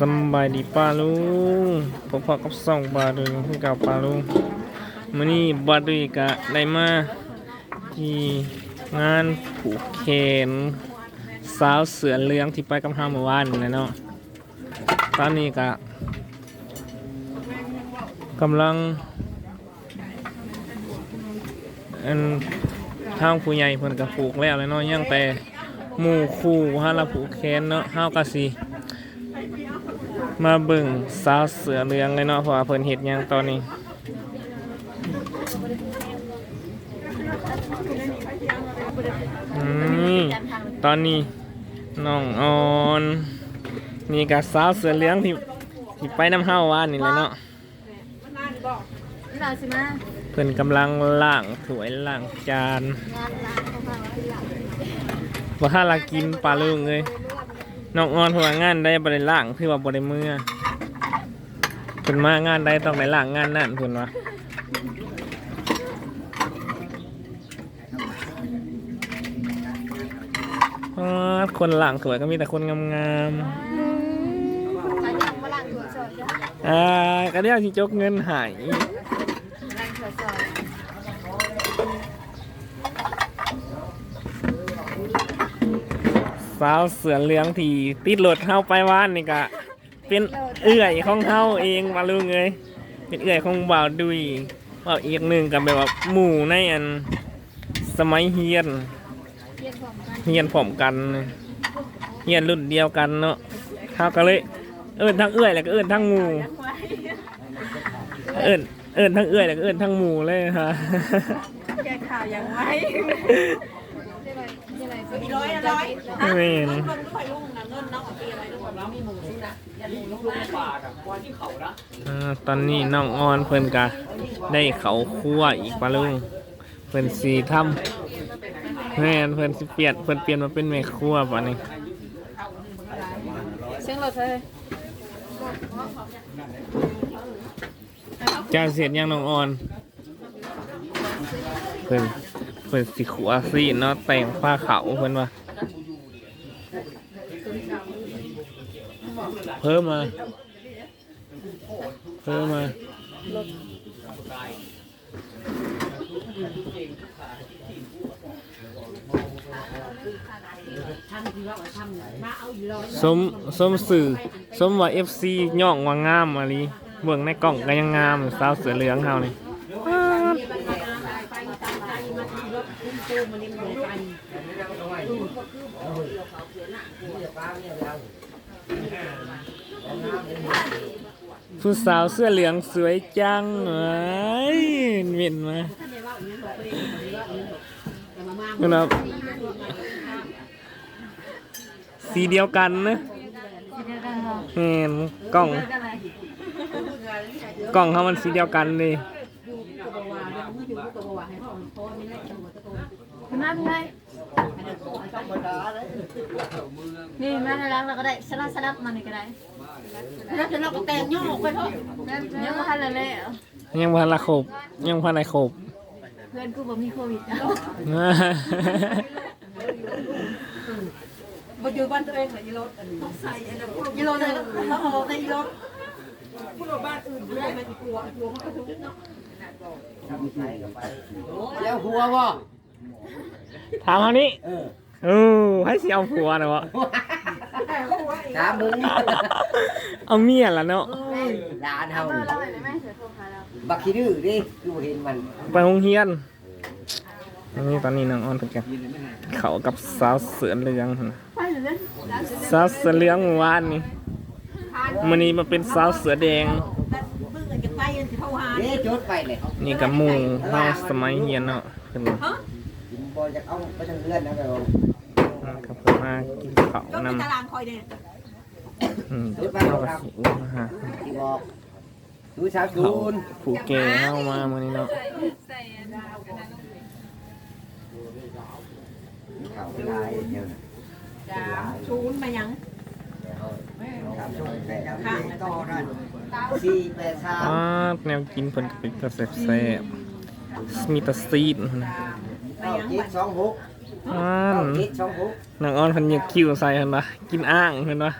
สำบายดีป้าลุงพบพอกับส่องบาดุงคือเก่าป้าลุงมื้อนี้บาดุยกะได้มาที่งานผูกแขนสาวเสือเหลืองที่ไปกับเฮาเมื่อวานนะเนาะตอนนี้กะกำลังอันทางผู้ใหญ่เพิ่นก็ผูกแล้วเลยเนาะยังแต่หมู่คู่ฮาละผูกแขนเนาะเฮาก็สิ มาเบิ่งสาวเสือเหลืองเลยเนาะเพราะว่าเพิ่นเฮ็ดหยังตอนนี้ อืมตอนนี้น้องออน นี่กับสาวเสือเหลืองที่ที่ไปน้ำเฮาวานนี่เลยเนาะเราสิมาเพิ่นกำลังล้างถ้วยล้างจานงานร้านของเราที่หลังว่าถ้าเรากินปลาลุงเลย น้องออนหัวางานได้บ่ได้ล้างคือว่าบ่ได้มือเพิ่นมางานได้ต้องได้ล้างงานนั่นเพิ่นว่าอ๋อคนหลังสวยก็มีแต่คนงามใครอยากมาล้างถั่วซอยจ้ะๆอ่าก็เดี๋ยวที่จกเงินใหาย ล้างถั่วซอย สาวเสือเหลืองที่ติดรถเข้าไปว่านนี่ก็เป็นเอื่อยของเฮาเองมาลุงเลยเป็นเอื่อยของบ่าวดุยบ่าวอีกหนึ่งกับแบบว่าหมู่ในอันสมัยเฮียนเพียนผมกันเฮียนผมกันเฮียนรุ่นเดียวกันเนาะเขาก็เลย เอิ้นทั้งเอื่อยแล้วก็เอิ้นทั้งหมู่เอิ้นเอิ้นทั้งเอื่อยแล้วก็เอิ้นทั้งหมู่เลยฮะแกข่าวยังไงไร รมีร้อยละร้อยไม่เห็นเงินด้วยลุงนะเงินน้องปีอะไรลุงเรามีหมูสินะอย่าลุงลุงลูกปากอะวันที่เขานะอ่าตอนนี้น้องออนเพิ่นกะได้เขาคั่วอีกปะลุงเพิ่นสีทำแม่นเพิ่นสิเปลี่ยนเพิ่นเปลี่ยนมาเป็นแม่ครัวปะนี่เสียงรถเลยจะเสร็จยังน้องออนเพิ่นเพิ่นสิขัวซีเนาะแต่งผ้าขาวเพิ่นว่าเพิ่มมา เพิ่มมาสมสมสื่อสมว่า FC ย่องว่างามอะลีเบิ่งในกล่องก็ยังงามสาวเสือเหลืองเฮานี่ ผู้สาวเสื้อเหลืองสวยจังเอ้ยเหม็นมาคุณครับสีเดียวกันนะเห็นกล่อง กลยกล่องเขามันสีเดียวกันเลยน้าเป็นไงนี่แม่ให้ล้างเราก็ได้สลับสลับมันอีก็ได้ แล้วจะเราก็แต่งย่อออกไปเถอะยังมาทันเลยเลยเหรอยังพันละขบยังพันละขบ เพื่อนกูบอกมีโควิดมาอยู่บ้านตัวเองเหรอยีรถยีรถเลยเขาเอาในยีรถพูดว่าบ้านอื่นด้วยมันกลัวกลัวมันก็ทุกข์เนาะแล้วหัวบ่ถามเขานี้เออเออให้สิเอาผัวนะวะ ถามมึงเอาเมียละเนาะหลานเฮาเออเราไม่ไม่เสือโทรหาเราบักขี้ดื้อดิดูเห็นมันไปโรงเรียนอันนี้ตอนนี้น้องอ้อนเป็นกันเขากับสาวเสือเหลืองหั่นน่ะไปเลยเลยสาวเสือเหลืองเมื่อวานนี้มันนี้มาเป็นสาวเสือแดงบึ้งจะไปกันที่เขาหาเด้จดไปเลยนี่กับหมู่เฮาสมัยเรียนเนาะเพิ่นกินบ่จะเอาไปทางเรือนนะแบบครับเพิ่น มากินข้าวก็นำมีตารางคอยเด่นอืมเราก็สิอู้มาหาที่บอกดูสาวเขาจูนผู้แก่เฮามามื้อนี้เนาะเขาลายเดียวจ้าชูนมายังสามช่วงแปดข้างต่อนั่นสี่แปดสามอ่าแนวกินเพิ่นก็เป็นตาแซ่บๆมีแตาซีดหั่นน่ะเก้าเจ็ดสองหก อ่าเก้าเจ็ดสองหกนางอ้อนเพันยกคิ้วใส่เห็นปะกินอ่างเห็นปะ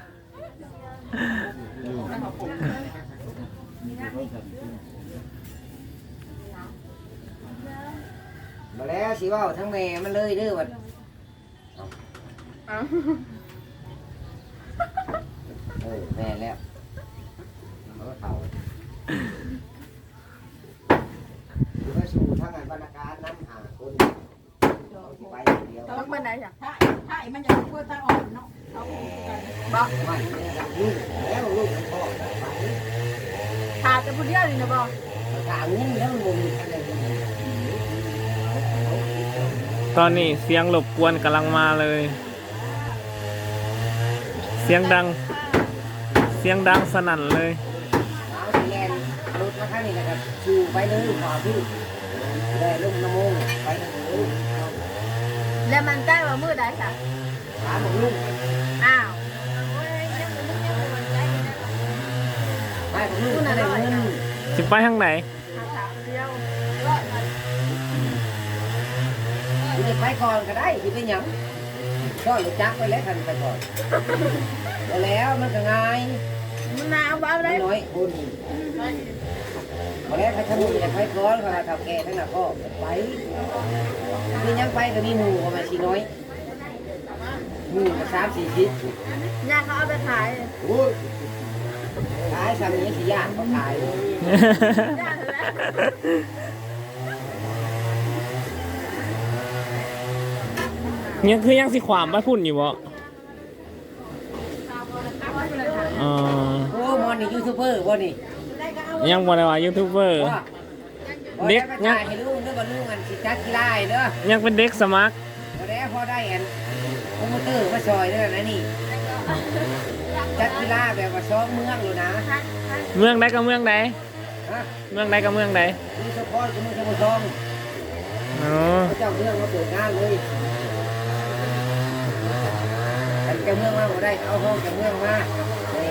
มาแล้วสิเว่าทั้งแม่มันเลยเด้อวัดเออแม่แล้วเขาก็เท่าคือว่าสู่ทั้งงานบรรณาการน้ำหาคนสิ ไปอย่างเดียวต้องไปไหนจ้ะถ้าถ้ามันจะเพื่อตาอ่อนเนาะเอาไปกันไม่เนี่ยรักลูกแล้วลูกมันพ่อไปขาดแต่ผู้เดียวนี่นะบ่ถามเงินแล้วมันบ่มีอะไรเลยตอนนี้เสียงรบกวนกำลังมาเลย เสียงดัง เสียงดังสนั่นเลยเอาสิแลนรถมาข้างนี้นะครับชูไปเลยขอพี่ได้ลงน้ำมงไปเลย แล้วมันใกล้ว่ามือได้จ้ะถามของลูกอ้าวไม่ของลูกอะไรเงินสิไปทางไหนเดียวคุณจะไปก่อนก็ได้ที่เป็นหยังก็หลุดจักไปแล้วทันไปก่อนไปแล้วมันก็ง่ายมันหนาวบ้าไม่ได้น้อยคุณพอ แล้วถ้าทำมือจะไปก่อนก็ทำแก่ทั้งนั้นก็ไปมียังไปก็มีหมูประมาณสี่น้อยหมูก็สามสี่ชิ้นย่าเขาเอาไปขายโอ้ยขายสามนี้สี่อย่างก็ขายย่าเถอะนะยังคือยังสิขวามไปพุ่นอยู่บ่เออโอ้มอนนี่ยูทูบเบอร์บ่นี่ ยังบ่ได้ว่ายูทูบเบอร์ว่าเด็กบ่ได้ไปถ่ายให้ลูกเด้อบ่ลูกอันสิจัดกีฬาให้เด้อยังเป็นเด็กสมัคร บ่ได้พอได้อันโปรโมเตอร์มาซอยเด้อนะนี่ จัดกีฬาแบบว่าซ้อมเมืองอยู่นะเมืองใดก็เมืองใดฮะเมืองใดก็เมืองใดมีสปอร์ตกับมือสมุทรทองอ๋อพระเจ้าเมืองมาเปิดงานเลยแต่เจ้าเมืองมาบ่ได้เอาห้องเจ้าเมืองมานี่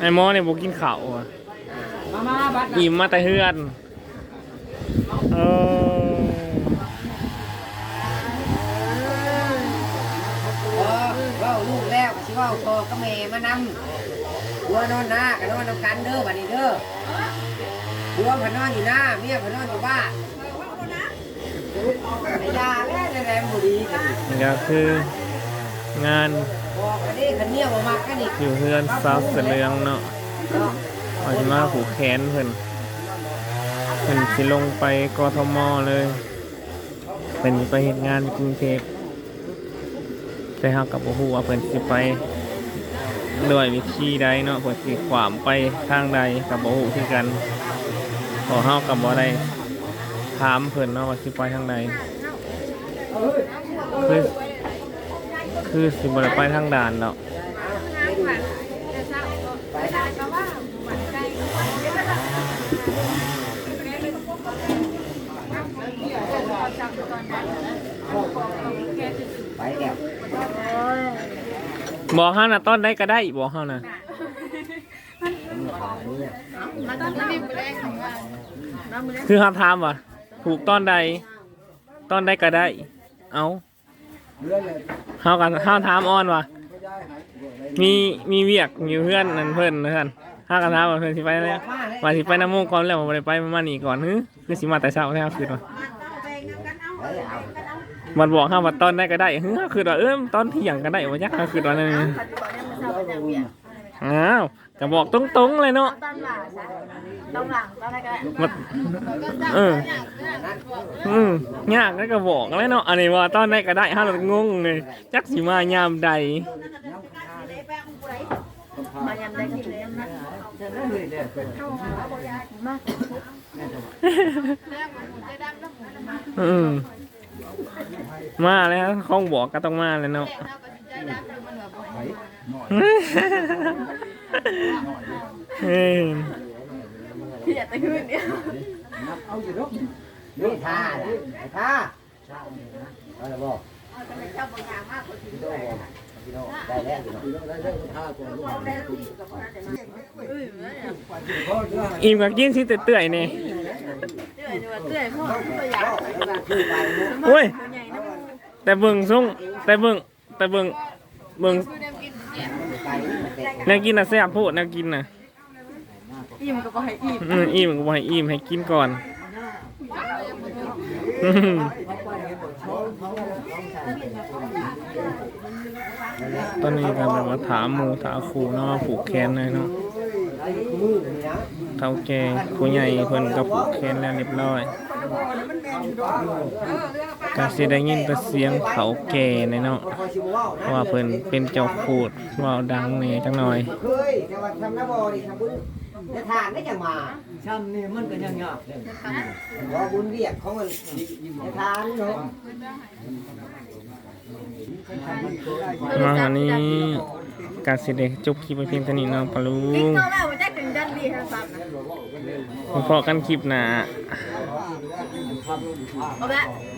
ไอ้หมอเนี่ยบ่กินข้าวอะมามาบัดน่ะอิ่มมาแต่เฮือนเออพอเว้าลูกแล้วก็สิเว้าต่อกับแม่มานำหัวนอนหน้าก็นอนนำกันเด้อบัดนี้เด้อหัวเพนนอนอยู่หน้าเมียเพนนอนอยู่บ้านไอ้ยาแล้วแรงบ่ดีกัน นี่ก็คืองาน บอกกันดิขันเนียวบ่มักกันอีกอยู่เฮือนสาวเสลืองเนาะเนาะเอาสิมาผูกแขนเพิ่นเพิ่นสิลงไปกทมเลยเพิ่นสิไปเฮ็ดงานกรุงเทพแต่เฮากับบ่ฮู้ว่าเพิ่นสิไปด้วยวิธีใดเนาะเพิ่นสิขวามไปทางใดกับบ่ฮู้คือกันเพอเฮากับบ่ได้ถามเพิ่นเนาะว่าสิไปทางใดคือ คือสิบ่ได้ไปทางด่านเนาะไปแล้วบอกเฮานะต้นได้ก็ได้บอกเฮานะมันต้องรีบไปแรงของมันน้ำมือคือเฮาถามว่าถูกต้นใดต้นได้ก็ได้ เอา เฮากันเฮาถามอ้อนว่ามีมีเวียกมีเพื่อนนั่นเพิ่อนเพื่อนเฮากันถามเพิ่อนสิไปแล้วว่าสิไปน้ำมูกก่อนแล้วบ่ได้ไปมานี่ก่อนฮึคือสิมาแต่เช้าแท้คือว่ามันบอกเฮาว่าต้นได้ก็ได้เฮึคือว่าเอิ่มต้นเที่ยงก็ได้ว่าจักคือว่านั่นปันเนี่ยอ้าวก็บอกตรงๆเลยเนาะ ต้นหลังต้นหลังต้นอะไรก็ได้มันเอออืมยากแล้วก็บอกแล้วเนาะอันนี้ว่าตอนไหนก็ได้ห้าเรางงเลยจักสิมายามใดมายำได้ก็เลยนะมาอืมมาแล้วข้องบอกก็ต้องมาแล้วเนาะเฮ้ย พี่อยากจะขึ้นเนี่ยนี่ท่าน่ะไอ้ท่าเอาละบอกได้แล้วพี่น้องอิ่มกับกินสิเตื่อยๆนี่ยโอ้ยแต่เบิ่งส่งแต่เบิ่งแต่เบิ่งเบิ่งไปแต่แนวกินน่ะแซ่บโพดแนวกินน่ะ อิ่มก็บ่ให้อิ่มอืมอิ่มก็บ่ให้อิ่มให้กินก่อนอืมตอนนี้ก็แบบว่าถามหมูถามครูเนาะผูกแขนเลยเนาะเท่าแก่ผู้ใหญ่เพิ่นก็ผูกแขนแล้วเรียบร้อยก็สิได้ยินแต่เสียงเฒ่าแก่เลยเนาะเพราะว่าเพิ่นเป็นเจ้าโคตรเว้าดังแหน่จังหน่อย เคยแต่ว่าทำน้าบอดีทำบุญ จะทานได้จังมาช้ำนี่มันก็ยังยากเลยว่าบุญเรียกของมันจะทานเนาะมาหานี้การสิเดจบคลิปไปเพียงเท่านี้เนาะปะลุกินงก็แล้วบ่ได้ถึงดันดีทั้งสามนะพอๆกันคลิปหน้าเอาละเ